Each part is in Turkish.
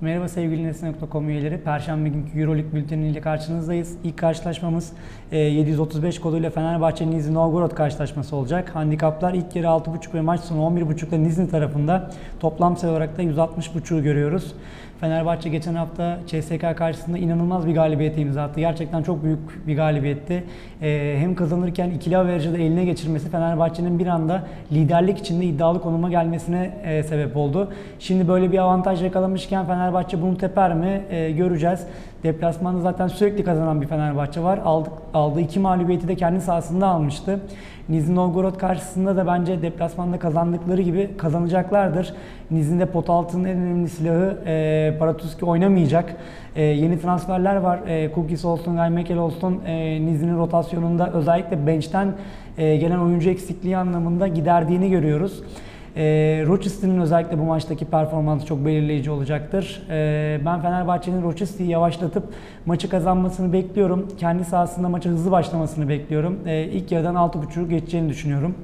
Merhaba sevgili Nesne.com üyeleri. Perşembe günkü Euroleague bülteniyle karşınızdayız. İlk karşılaşmamız e, 735 koduyla Fenerbahçe Nizhny Novgorod karşılaşması olacak. Handikaplar ilk yarı 6.5 ve maç sonu 11.5'da Nizhny tarafında. Toplam sayı olarak da 160.5'u görüyoruz. Fenerbahçe geçen hafta CSK karşısında inanılmaz bir galibiyete imza attı. Gerçekten çok büyük bir galibiyetti. Ee, hem kazanırken ikili averajı da eline geçirmesi Fenerbahçe'nin bir anda liderlik içinde iddialı konuma gelmesine e, sebep oldu. Şimdi böyle bir avantaj yakalamışken Fenerbahçe bunu teper mi e, göreceğiz. Deplasmanda zaten sürekli kazanan bir Fenerbahçe var. Aldık, aldığı iki mağlubiyeti de kendi sahasında almıştı. Nizhny Novgorod karşısında da bence deplasmanda kazandıkları gibi kazanacaklardır. Nizhny'de pot altının en önemli silahı e, Paratuski oynamayacak. E, yeni transferler var. E, Kukis olsun, Gaymekel olsun e, Nizhny'nin rotasyonunda özellikle bench'ten e, gelen oyuncu eksikliği anlamında giderdiğini görüyoruz. E, Rochester'ın özellikle bu maçtaki performansı çok belirleyici olacaktır. E, ben Fenerbahçe'nin Rochester'ı yavaşlatıp maçı kazanmasını bekliyorum. Kendi sahasında maça hızlı başlamasını bekliyorum. E, ilk yarıdan 6.5'u geçeceğini düşünüyorum.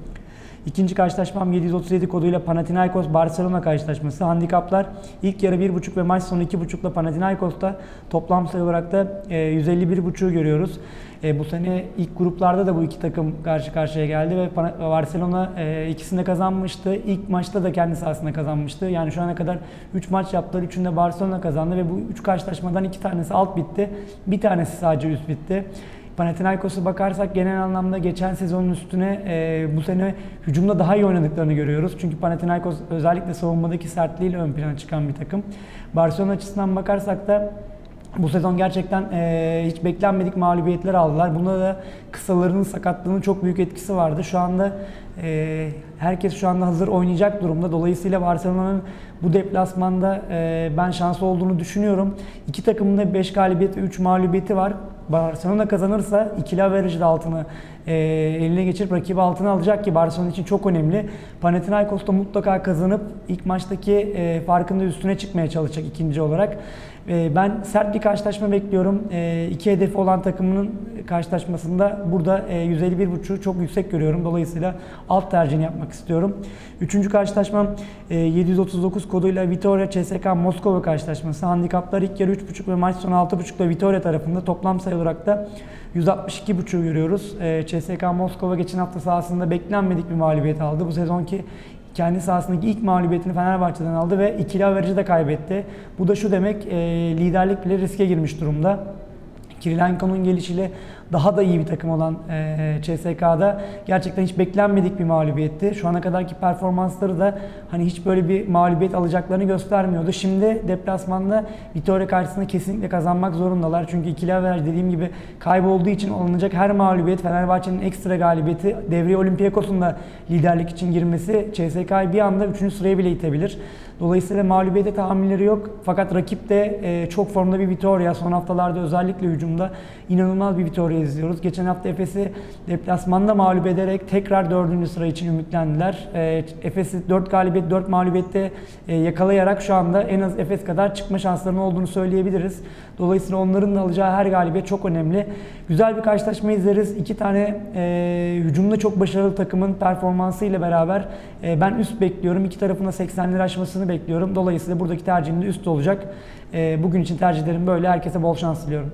İkinci karşılaşmam 737 koduyla Panathinaikos Barcelona karşılaşması. Handikaplar ilk yarı 1.5 ve maç sonu 2.5 ile Panathinaikos'ta toplam sayı olarak da 151.5'u görüyoruz. E, bu sene ilk gruplarda da bu iki takım karşı karşıya geldi ve Barcelona e, ikisini de kazanmıştı. İlk maçta da kendi sahasında kazanmıştı. Yani şu ana kadar 3 maç yaptılar. Üçünde Barcelona kazandı ve bu 3 karşılaşmadan iki tanesi alt bitti. Bir tanesi sadece üst bitti. Panathinaikos'a bakarsak genel anlamda geçen sezonun üstüne e, bu sene hücumda daha iyi oynadıklarını görüyoruz. Çünkü Panathinaikos özellikle savunmadaki sertliğiyle ön plana çıkan bir takım. Barcelona açısından bakarsak da bu sezon gerçekten e, hiç beklenmedik mağlubiyetler aldılar. Bunda da kısalarının sakatlığının çok büyük etkisi vardı. Şu anda e, herkes şu anda hazır oynayacak durumda. Dolayısıyla Barcelona'nın bu deplasmanda e, ben şanslı olduğunu düşünüyorum. İki takımın da 5 galibiyet ve 3 mağlubiyeti var. Barcelona kazanırsa ikili averajı altını e, eline geçirip rakibi altına alacak ki Barcelona için çok önemli. Panathinaikos da mutlaka kazanıp ilk maçtaki e, farkında üstüne çıkmaya çalışacak ikinci olarak. E, ben sert bir karşılaşma bekliyorum. E, iki hedefi olan takımının karşılaşmasında burada e, 151.5'u çok yüksek görüyorum. Dolayısıyla alt tercihini yapmak istiyorum. Üçüncü karşılaşmam e, 739 koduyla Vitoria CSK Moskova karşılaşması. Handikaplar ilk yarı 3.5 ve maç sonu 6.5 ile Vitoria tarafında toplam sayı olarak da 162.5'u görüyoruz. E, CSK Moskova geçen hafta sahasında beklenmedik bir mağlubiyet aldı. Bu sezonki kendi sahasındaki ilk mağlubiyetini Fenerbahçe'den aldı ve ikili averajı da kaybetti. Bu da şu demek e, liderlik bile riske girmiş durumda. Kirilenko'nun gelişiyle daha da iyi bir takım olan e, CSK'da gerçekten hiç beklenmedik bir mağlubiyetti. Şu ana kadarki performansları da hani hiç böyle bir mağlubiyet alacaklarını göstermiyordu. Şimdi deplasmanda Vitoria karşısında kesinlikle kazanmak zorundalar. Çünkü ikili averaj dediğim gibi kaybolduğu için alınacak her mağlubiyet Fenerbahçe'nin ekstra galibiyeti devreye Olympiakos'un da liderlik için girmesi CSK'yı bir anda 3. sıraya bile itebilir. Dolayısıyla mağlubiyete tahammülleri yok. Fakat rakip de e, çok formda bir Vitoria. Son haftalarda özellikle hücumda inanılmaz bir Vitoria izliyoruz. Geçen hafta Efes'i deplasmanda mağlup ederek tekrar dördüncü sıra için ümitlendiler. E, Efes'i 4 galibiyet 4 mağlubiyette e, yakalayarak şu anda en az Efes kadar çıkma şanslarının olduğunu söyleyebiliriz. Dolayısıyla onların da alacağı her galibiyet çok önemli. Güzel bir karşılaşma izleriz. İki tane e, hücumda çok başarılı takımın performansı ile beraber e, ben üst bekliyorum. İki tarafına 80'leri aşmasını bekliyorum. Dolayısıyla buradaki tercihim de üst olacak. E, bugün için tercihlerim böyle. Herkese bol şans diliyorum.